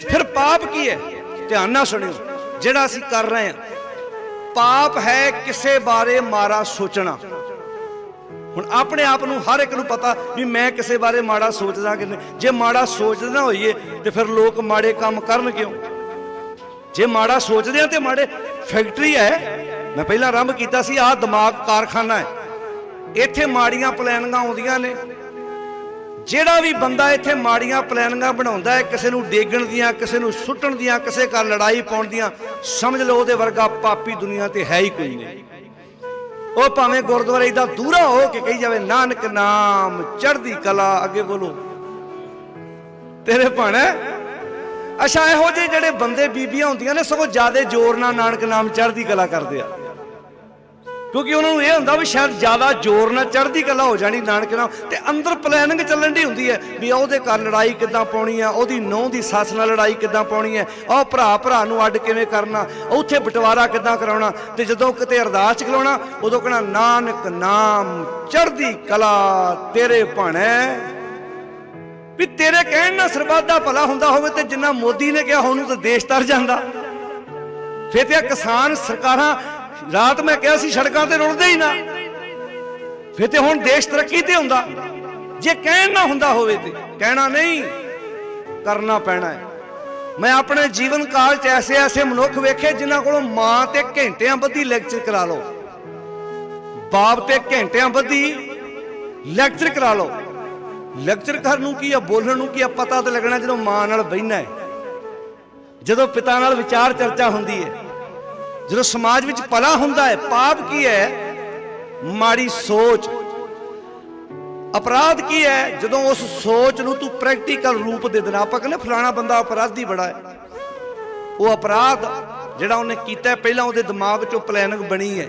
ਫਿਰ ਪਾਪ ਕੀ ਹੈ? ਧਿਆਨ ਨਾਲ ਸੁਣਿਓ। ਜਿਹੜਾ ਅਸੀਂ ਕਰ ਰਹੇ ਹਾਂ। ਪਾਪ ਹੈ ਕਿਸੇ ਬਾਰੇ ਮਾਰਾ ਸੋਚਣਾ। ਹੁਣ ਆਪਣੇ ਆਪ ਨੂੰ ਹਰ ਇੱਕ ਨੂੰ ਪਤਾ ਵੀ ਮੈਂ ਕਿਸੇ ਬਾਰੇ ਮਾੜਾ ਸੋਚਦਾ ਕਿ ਨਹੀਂ। ਜੇ ਮਾੜਾ ਸੋਚਦੇ ਨਾ ਹੋਈਏ, ਤੇ ਫਿਰ ਲੋਕ ਮਾੜੇ ਕੰਮ ਕਰਨ ਕਿਉਂ? ਜੇ ਮਾੜਾ ਸੋਚਦੇ ਆ ਤੇ ਮਾੜੇ, ਫੈਕਟਰੀ ਹੈ। ਮੈਂ ਪਹਿਲਾਂ ਆਰੰਭ ਕੀਤਾ ਸੀ, ਆਹ ਦਿਮਾਗ ਕਾਰਖਾਨਾ ਹੈ। ਇੱਥੇ ਮਾੜੀਆਂ ਪਲੈਨਿੰਗਾਂ ਆਉਂਦੀਆਂ ਨੇ। ਜਿਹੜਾ ਵੀ ਬੰਦਾ ਇੱਥੇ ਮਾੜੀਆਂ ਪਲੈਨਿੰਗਾਂ ਬਣਾਉਂਦਾ ਹੈ, ਕਿਸੇ ਨੂੰ ਡੇਗਣ ਦੀਆਂ, ਕਿਸੇ ਨੂੰ ਸੁੱਟਣ ਦੀਆਂ, ਕਿਸੇ ਘਰ ਲੜਾਈ ਪਾਉਣ ਦੀਆਂ, ਸਮਝ ਲਓ ਉਹਦੇ ਵਰਗਾ ਪਾਪੀ ਦੁਨੀਆ ਤੇ ਹੈ ਹੀ ਕੋਈ ਨਹੀਂ। ਉਹ ਭਾਵੇਂ ਗੁਰਦੁਆਰੇ ਦਾ ਦੂਰਾ ਹੋ ਕੇ ਕਹੀ ਜਾਵੇ, ਨਾਨਕ ਨਾਮ ਚੜ੍ਹਦੀ ਕਲਾ ਅੱਗੇ ਬੋਲੋ। ਤੇਰੇ ਭਾਣਾ ਅੱਛਾ, ਇਹੋ ਜਿਹੇ ਜਿਹੜੇ ਬੰਦੇ ਬੀਬੀਆਂ ਹੁੰਦੀਆਂ ਨੇ, ਸਗੋਂ ਜ਼ਿਆਦਾ ਜ਼ੋਰ ਨਾਲ ਨਾਨਕ ਨਾਮ ਚੜ੍ਹਦੀ ਕਲਾ ਕਰਦੇ ਆ। ਕਿਉਂਕਿ ਉਹਨਾਂ ਨੂੰ ਇਹ ਹੁੰਦਾ ਵੀ ਸ਼ਾਇਦ ਜ਼ਿਆਦਾ ਜ਼ੋਰ ਨਾਲ ਚੜ੍ਹਦੀ ਕਲਾ ਹੋ ਜਾਣੀ ਨਾਨਕ ਨਾਲ ਤੇ ਅੰਦਰ ਪਲੈਨਿੰਗ ਚੱਲਣ ਦੀ ਹੁੰਦੀ ਹੈ ਵੀ ਉਹਦੇ ਘਰ ਲੜਾਈ ਕਿੱਦਾਂ ਪਾਉਣੀ ਆ ਉਹਦੀ ਨੌਂ ਦੀ ਸੱਸ ਨਾਲ ਲੜਾਈ ਕਿੱਦਾਂ ਪਾਉਣੀ ਹੈ ਉਹ ਭਰਾ ਭਰਾ ਨੂੰ ਅੱਡ ਕਿਵੇਂ ਕਰਨਾ, ਉੱਥੇ ਬਟਵਾਰਾ ਕਿੱਦਾਂ ਕਰਾਉਣਾ ਤੇ ਜਦੋਂ ਕਿਤੇ ਅਰਦਾਸ ਚ ਖਲੋਣਾ ਉਦੋਂ ਕਹਣਾ, ਨਾਨਕ ਨਾਮ, ਚੜ੍ਹਦੀ ਕਲਾ ਤੇਰੇ ਭਾਣੇ। ਵੀ ਤੇਰੇ ਕਹਿਣ ਨਾਲ ਸਰਬੱਤ ਦਾ ਭਲਾ ਹੁੰਦਾ ਹੋਵੇ ਤੇ ਜਿੰਨਾ ਮੋਦੀ ਨੇ ਕਿਹਾ, ਉਹਨੂੰ ਤਾਂ ਦੇਸ਼ ਤਰ ਜਾਂਦਾ। ਫਿਰ ਤੇ ਕਿਸਾਨ ਸਰਕਾਰਾਂ ਰਾਤ ਮੈਂ ਕਿਹਾ ਸੀ ਸੜਕਾਂ ਤੇ ਰੁਲਦੇ ਹੀ ਨਾ। ਫਿਰ ਤੇ ਹੁਣ ਦੇਸ਼ ਤਰੱਕੀ ਤੇ ਹੁੰਦਾ। ਜੇ ਕਹਿਣ ਨਾ ਹੁੰਦਾ ਹੋਵੇ ਤੇ। ਕਹਿਣਾ ਨਹੀਂ, ਕਰਨਾ ਪੈਣਾ ਹੈ। ਮੈਂ ਆਪਣੇ ਜੀਵਨ ਕਾਲ 'ਚ ਐਸੇ ਐਸੇ ਮਨੁੱਖ ਵੇਖੇ ਜਿਨ੍ਹਾਂ ਕੋਲੋਂ ਮਾਂ ਤੇ ਘੰਟਿਆਂ ਬੱਧੀ ਲੈਕਚਰ ਕਰਾ ਲਓ। ਬਾਪ ਤੇ ਘੰਟਿਆਂ ਬੱਧੀ ਲੈਕਚਰ ਕਰਾ ਲਓ। ਲੈਕਚਰ ਕਰਨ ਨੂੰ ਕੀ ਆ, ਬੋਲਣ ਨੂੰ ਕੀ ਆ, ਪਤਾ ਤਾਂ ਲੱਗਣਾ ਜਦੋਂ ਮਾਂ ਨਾਲ ਬਹਿਣਾ ਹੈ। ਜਦੋਂ ਪਿਤਾ ਨਾਲ ਵਿਚਾਰ ਚਰਚਾ ਹੁੰਦੀ ਹੈ। ਜਦੋਂ ਸਮਾਜ ਵਿੱਚ ਭਲਾ ਹੁੰਦਾ ਹੈ, ਪਾਪ ਕੀ ਹੈ? ਮਾੜੀ ਸੋਚ। ਅਪਰਾਧ ਕੀ ਹੈ? ਜਦੋਂ ਉਸ ਸੋਚ ਨੂੰ ਤੂੰ ਪ੍ਰੈਕਟੀਕਲ ਰੂਪ ਦੇ ਦੇਣਾ। ਆਪਾਂ ਕਹਿੰਦੇ ਫਲਾਣਾ ਬੰਦਾ ਅਪਰਾਧੀ ਬੜਾ ਹੈ। ਉਹ ਅਪਰਾਧ ਜਿਹੜਾ ਉਹਨੇ ਕੀਤਾ ਪਹਿਲਾਂ ਉਹਦੇ ਦਿਮਾਗ 'ਚੋਂ ਪਲੈਨਿੰਗ ਬਣੀ ਹੈ।